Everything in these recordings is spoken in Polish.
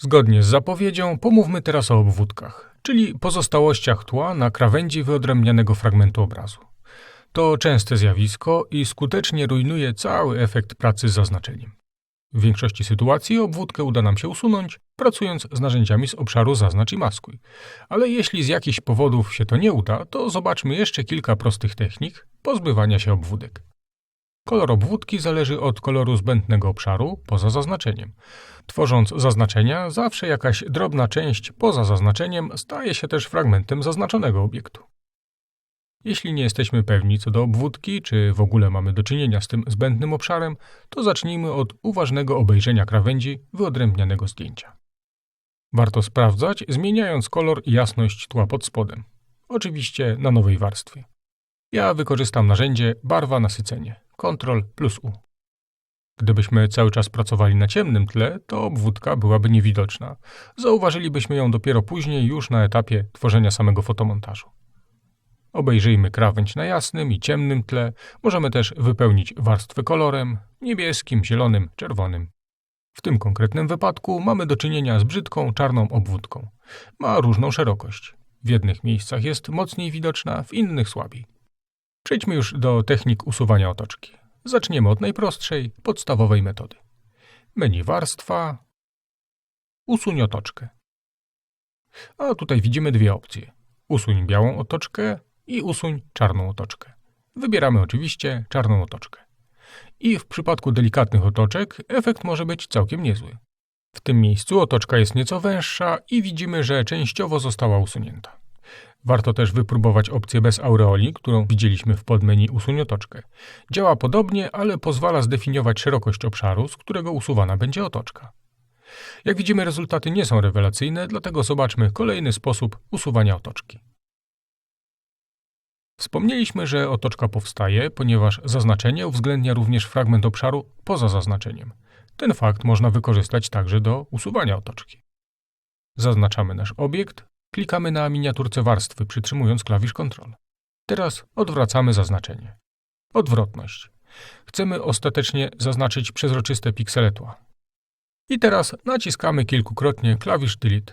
Zgodnie z zapowiedzią pomówmy teraz o obwódkach, czyli pozostałościach tła na krawędzi wyodrębnianego fragmentu obrazu. To częste zjawisko i skutecznie rujnuje cały efekt pracy z zaznaczeniem. W większości sytuacji obwódkę uda nam się usunąć, pracując z narzędziami z obszaru Zaznacz i Maskuj. Ale jeśli z jakichś powodów się to nie uda, to zobaczmy jeszcze kilka prostych technik pozbywania się obwódek. Kolor obwódki zależy od koloru zbędnego obszaru poza zaznaczeniem. Tworząc zaznaczenia, zawsze jakaś drobna część poza zaznaczeniem staje się też fragmentem zaznaczonego obiektu. Jeśli nie jesteśmy pewni co do obwódki, czy w ogóle mamy do czynienia z tym zbędnym obszarem, to zacznijmy od uważnego obejrzenia krawędzi wyodrębnianego zdjęcia. Warto sprawdzać, zmieniając kolor i jasność tła pod spodem. Oczywiście na nowej warstwie. Ja wykorzystam narzędzie barwa nasycenie. Ctrl plus U. Gdybyśmy cały czas pracowali na ciemnym tle, to obwódka byłaby niewidoczna. Zauważylibyśmy ją dopiero później, już na etapie tworzenia samego fotomontażu. Obejrzyjmy krawędź na jasnym i ciemnym tle. Możemy też wypełnić warstwę kolorem niebieskim, zielonym, czerwonym. W tym konkretnym wypadku mamy do czynienia z brzydką, czarną obwódką. Ma różną szerokość. W jednych miejscach jest mocniej widoczna, w innych słabiej. Przejdźmy już do technik usuwania otoczki. Zaczniemy od najprostszej, podstawowej metody. Menu warstwa, usuń otoczkę. A tutaj widzimy dwie opcje. Usuń białą otoczkę i usuń czarną otoczkę. Wybieramy oczywiście czarną otoczkę. I w przypadku delikatnych otoczek efekt może być całkiem niezły. W tym miejscu otoczka jest nieco węższa i widzimy, że częściowo została usunięta. Warto też wypróbować opcję bez aureoli, którą widzieliśmy w podmenu Usuń otoczkę. Działa podobnie, ale pozwala zdefiniować szerokość obszaru, z którego usuwana będzie otoczka. Jak widzimy, rezultaty nie są rewelacyjne, dlatego zobaczmy kolejny sposób usuwania otoczki. Wspomnieliśmy, że otoczka powstaje, ponieważ zaznaczenie uwzględnia również fragment obszaru poza zaznaczeniem. Ten fakt można wykorzystać także do usuwania otoczki. Zaznaczamy nasz obiekt, klikamy na miniaturce warstwy, przytrzymując klawisz Ctrl. Teraz odwracamy zaznaczenie. Odwrotność. Chcemy ostatecznie zaznaczyć przezroczyste piksele tła. I teraz naciskamy kilkukrotnie klawisz Delete.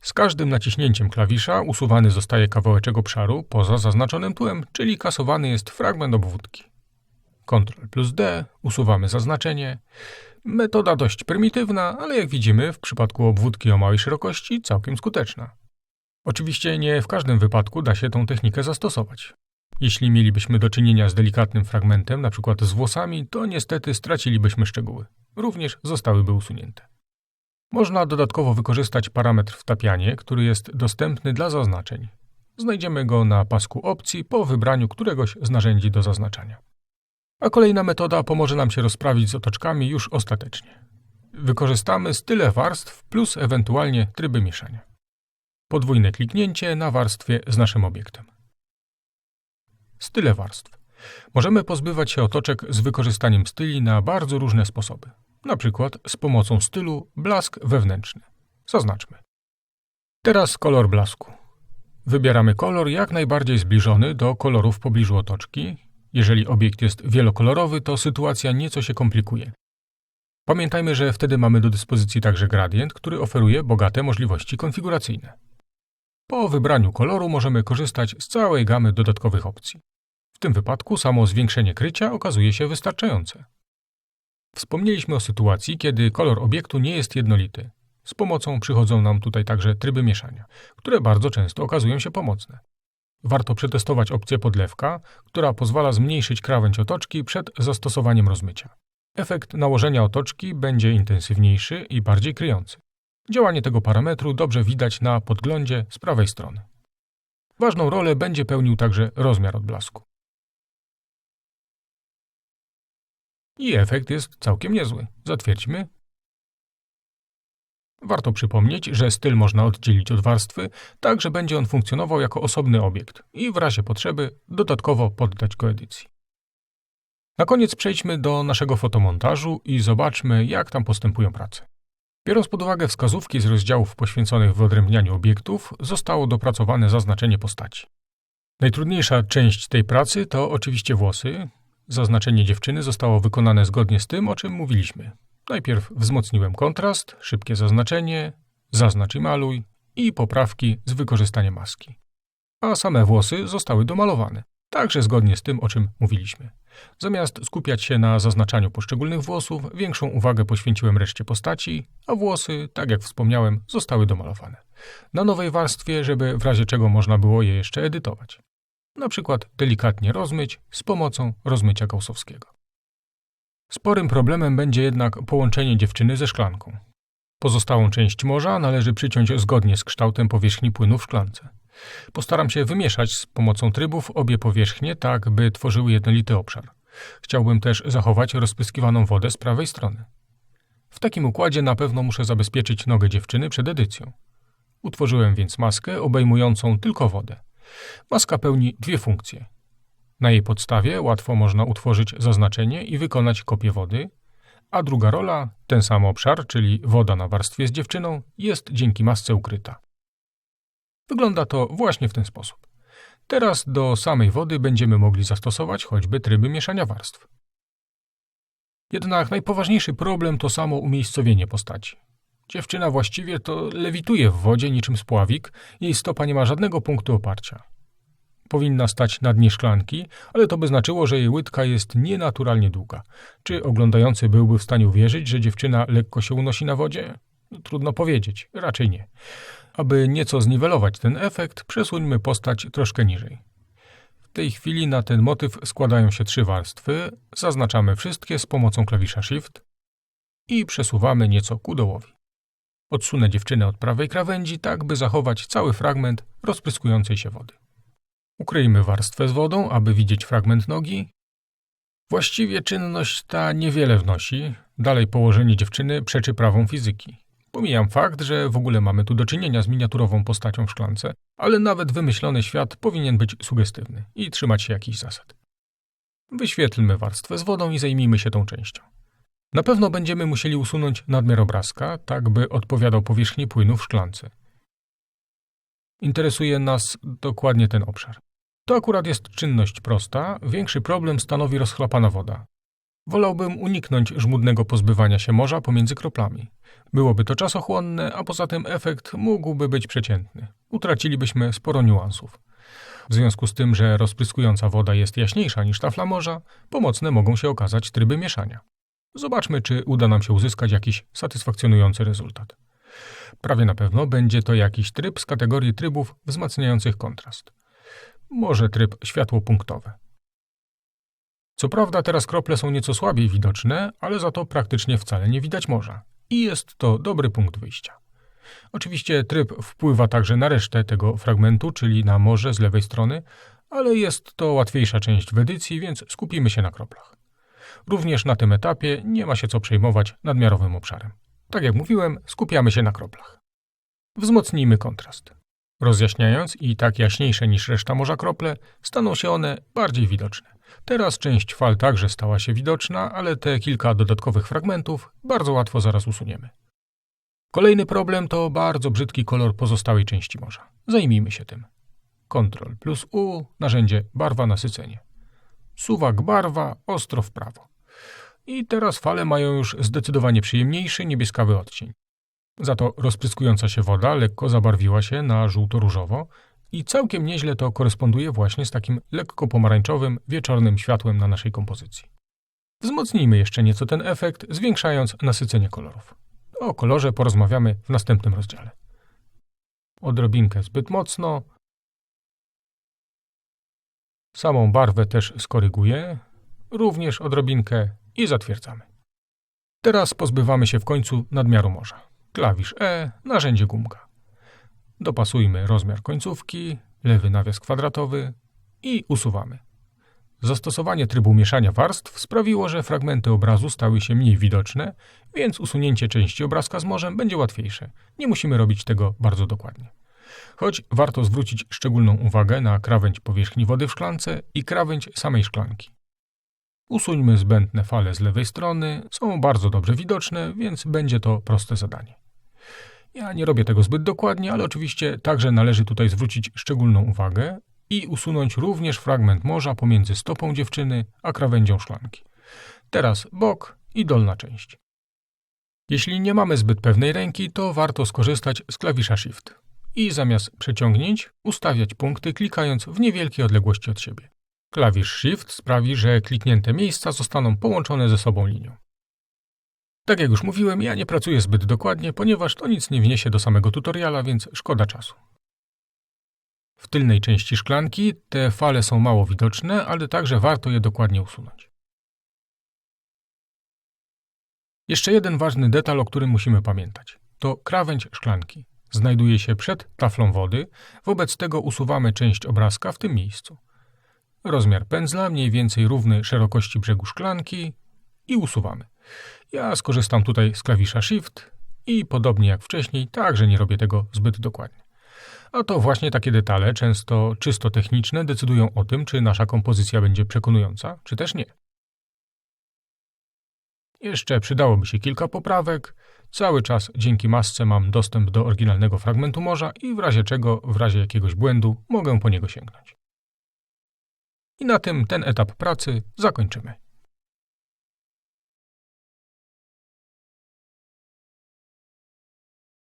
Z każdym naciśnięciem klawisza usuwany zostaje kawałeczek obszaru poza zaznaczonym tłem, czyli kasowany jest fragment obwódki. Ctrl plus D, usuwamy zaznaczenie. Metoda dość prymitywna, ale jak widzimy, w przypadku obwódki o małej szerokości całkiem skuteczna. Oczywiście nie w każdym wypadku da się tą technikę zastosować. Jeśli mielibyśmy do czynienia z delikatnym fragmentem, np. z włosami, to niestety stracilibyśmy szczegóły. Również zostałyby usunięte. Można dodatkowo wykorzystać parametr wtapianie, który jest dostępny dla zaznaczeń. Znajdziemy go na pasku opcji po wybraniu któregoś z narzędzi do zaznaczania. A kolejna metoda pomoże nam się rozprawić z otoczkami już ostatecznie. Wykorzystamy style warstw plus ewentualnie tryby mieszania. Podwójne kliknięcie na warstwie z naszym obiektem. Style warstw. Możemy pozbywać się otoczek z wykorzystaniem styli na bardzo różne sposoby na przykład z pomocą stylu blask wewnętrzny. Zaznaczmy. Teraz kolor blasku. Wybieramy kolor jak najbardziej zbliżony do koloru w pobliżu otoczki. Jeżeli obiekt jest wielokolorowy, to sytuacja nieco się komplikuje. Pamiętajmy, że wtedy mamy do dyspozycji także gradient, który oferuje bogate możliwości konfiguracyjne. Po wybraniu koloru możemy korzystać z całej gamy dodatkowych opcji. W tym wypadku samo zwiększenie krycia okazuje się wystarczające. Wspomnieliśmy o sytuacji, kiedy kolor obiektu nie jest jednolity. Z pomocą przychodzą nam tutaj także tryby mieszania, które bardzo często okazują się pomocne. Warto przetestować opcję podlewka, która pozwala zmniejszyć krawędź otoczki przed zastosowaniem rozmycia. Efekt nałożenia otoczki będzie intensywniejszy i bardziej kryjący. Działanie tego parametru dobrze widać na podglądzie z prawej strony. Ważną rolę będzie pełnił także rozmiar odblasku. I efekt jest całkiem niezły. Zatwierdźmy. Warto przypomnieć, że styl można oddzielić od warstwy, tak że będzie on funkcjonował jako osobny obiekt i w razie potrzeby dodatkowo poddać go edycji. Na koniec przejdźmy do naszego fotomontażu i zobaczmy, jak tam postępują prace. Biorąc pod uwagę wskazówki z rozdziałów poświęconych wyodrębnianiu obiektów, zostało dopracowane zaznaczenie postaci. Najtrudniejsza część tej pracy to oczywiście włosy, Zaznaczenie dziewczyny zostało wykonane zgodnie z tym, o czym mówiliśmy. Najpierw wzmocniłem kontrast, szybkie zaznaczenie, zaznacz i maluj i poprawki z wykorzystaniem maski. A same włosy zostały domalowane, także zgodnie z tym, o czym mówiliśmy. Zamiast skupiać się na zaznaczaniu poszczególnych włosów, większą uwagę poświęciłem reszcie postaci, a włosy, tak jak wspomniałem, zostały domalowane. Na nowej warstwie, żeby w razie czego można było je jeszcze edytować. Na przykład delikatnie rozmyć z pomocą rozmycia gaussowskiego. Sporym problemem będzie jednak połączenie dziewczyny ze szklanką. Pozostałą część morza należy przyciąć zgodnie z kształtem powierzchni płynu w szklance. Postaram się wymieszać z pomocą trybów obie powierzchnie tak, by tworzyły jednolity obszar. Chciałbym też zachować rozpryskiwaną wodę z prawej strony. W takim układzie na pewno muszę zabezpieczyć nogę dziewczyny przed edycją. Utworzyłem więc maskę obejmującą tylko wodę. Maska pełni dwie funkcje. Na jej podstawie łatwo można utworzyć zaznaczenie i wykonać kopię wody, a druga rola, ten sam obszar, czyli woda na warstwie z dziewczyną, jest dzięki masce ukryta. Wygląda to właśnie w ten sposób. Teraz do samej wody będziemy mogli zastosować choćby tryby mieszania warstw. Jednak najpoważniejszy problem to samo umiejscowienie postaci. Dziewczyna właściwie to lewituje w wodzie niczym spławik, jej stopa nie ma żadnego punktu oparcia. Powinna stać na dnie szklanki, ale to by znaczyło, że jej łydka jest nienaturalnie długa. Czy oglądający byłby w stanie uwierzyć, że dziewczyna lekko się unosi na wodzie? Trudno powiedzieć, raczej nie. Aby nieco zniwelować ten efekt, przesuńmy postać troszkę niżej. W tej chwili na ten motyw składają się trzy warstwy, zaznaczamy wszystkie z pomocą klawisza Shift i przesuwamy nieco ku dołowi. Odsunę dziewczynę od prawej krawędzi, tak by zachować cały fragment rozpryskującej się wody. Ukryjmy warstwę z wodą, aby widzieć fragment nogi. Właściwie czynność ta niewiele wnosi, dalej położenie dziewczyny przeczy prawom fizyki. Pomijam fakt, że w ogóle mamy tu do czynienia z miniaturową postacią w szklance, ale nawet wymyślony świat powinien być sugestywny i trzymać się jakichś zasad. Wyświetlmy warstwę z wodą i zajmijmy się tą częścią. Na pewno będziemy musieli usunąć nadmiar obrazka, tak by odpowiadał powierzchni płynu w szklance. Interesuje nas dokładnie ten obszar. To akurat jest czynność prosta, większy problem stanowi rozchlapana woda. Wolałbym uniknąć żmudnego pozbywania się morza pomiędzy kroplami. Byłoby to czasochłonne, a poza tym efekt mógłby być przeciętny. Utracilibyśmy sporo niuansów. W związku z tym, że rozpryskująca woda jest jaśniejsza niż tafla morza, pomocne mogą się okazać tryby mieszania. Zobaczmy, czy uda nam się uzyskać jakiś satysfakcjonujący rezultat. Prawie na pewno będzie to jakiś tryb z kategorii trybów wzmacniających kontrast. Może tryb światłopunktowe. Co prawda teraz krople są nieco słabiej widoczne, ale za to praktycznie wcale nie widać morza. I jest to dobry punkt wyjścia. Oczywiście tryb wpływa także na resztę tego fragmentu, czyli na morze z lewej strony, ale jest to łatwiejsza część w edycji, więc skupimy się na kroplach. Również na tym etapie nie ma się co przejmować nadmiarowym obszarem. Tak jak mówiłem, skupiamy się na kroplach. Wzmocnijmy kontrast. Rozjaśniając i tak jaśniejsze niż reszta morza krople, staną się one bardziej widoczne. Teraz część fal także stała się widoczna, ale te kilka dodatkowych fragmentów bardzo łatwo zaraz usuniemy. Kolejny problem to bardzo brzydki kolor pozostałej części morza. Zajmijmy się tym. Ctrl plus U, narzędzie barwa nasycenie. Suwak barwa, ostro w prawo. I teraz fale mają już zdecydowanie przyjemniejszy niebieskawy odcień. Za to rozpryskująca się woda lekko zabarwiła się na żółto-różowo i całkiem nieźle to koresponduje właśnie z takim lekko pomarańczowym, wieczornym światłem na naszej kompozycji. Wzmocnijmy jeszcze nieco ten efekt, zwiększając nasycenie kolorów. O kolorze porozmawiamy w następnym rozdziale. Odrobinkę zbyt mocno. Samą barwę też skoryguję, również odrobinkę i zatwierdzamy. Teraz pozbywamy się w końcu nadmiaru morza. Klawisz E, narzędzie gumka. Dopasujmy rozmiar końcówki, lewy nawias kwadratowy i usuwamy. Zastosowanie trybu mieszania warstw sprawiło, że fragmenty obrazu stały się mniej widoczne, więc usunięcie części obrazka z morzem będzie łatwiejsze. Nie musimy robić tego bardzo dokładnie. Choć warto zwrócić szczególną uwagę na krawędź powierzchni wody w szklance i krawędź samej szklanki. Usuńmy zbędne fale z lewej strony, są bardzo dobrze widoczne, więc będzie to proste zadanie. Ja nie robię tego zbyt dokładnie, ale oczywiście także należy tutaj zwrócić szczególną uwagę i usunąć również fragment morza pomiędzy stopą dziewczyny a krawędzią szklanki. Teraz bok i dolna część. Jeśli nie mamy zbyt pewnej ręki, to warto skorzystać z klawisza Shift i zamiast przeciągnięć ustawiać punkty klikając w niewielkiej odległości od siebie. Klawisz Shift sprawi, że kliknięte miejsca zostaną połączone ze sobą linią. Tak jak już mówiłem, ja nie pracuję zbyt dokładnie, ponieważ to nic nie wniesie do samego tutoriala, więc szkoda czasu. W tylnej części szklanki te fale są mało widoczne, ale także warto je dokładnie usunąć. Jeszcze jeden ważny detal, o którym musimy pamiętać. To krawędź szklanki. Znajduje się przed taflą wody, wobec tego usuwamy część obrazka w tym miejscu. Rozmiar pędzla mniej więcej równy szerokości brzegu szklanki i usuwamy. Ja skorzystam tutaj z klawisza Shift i podobnie jak wcześniej, także nie robię tego zbyt dokładnie. A to właśnie takie detale, często czysto techniczne, decydują o tym, czy nasza kompozycja będzie przekonująca, czy też nie. Jeszcze przydałoby się kilka poprawek. Cały czas dzięki masce mam dostęp do oryginalnego fragmentu morza i w razie czego, w razie jakiegoś błędu, mogę po niego sięgnąć. I na tym ten etap pracy zakończymy.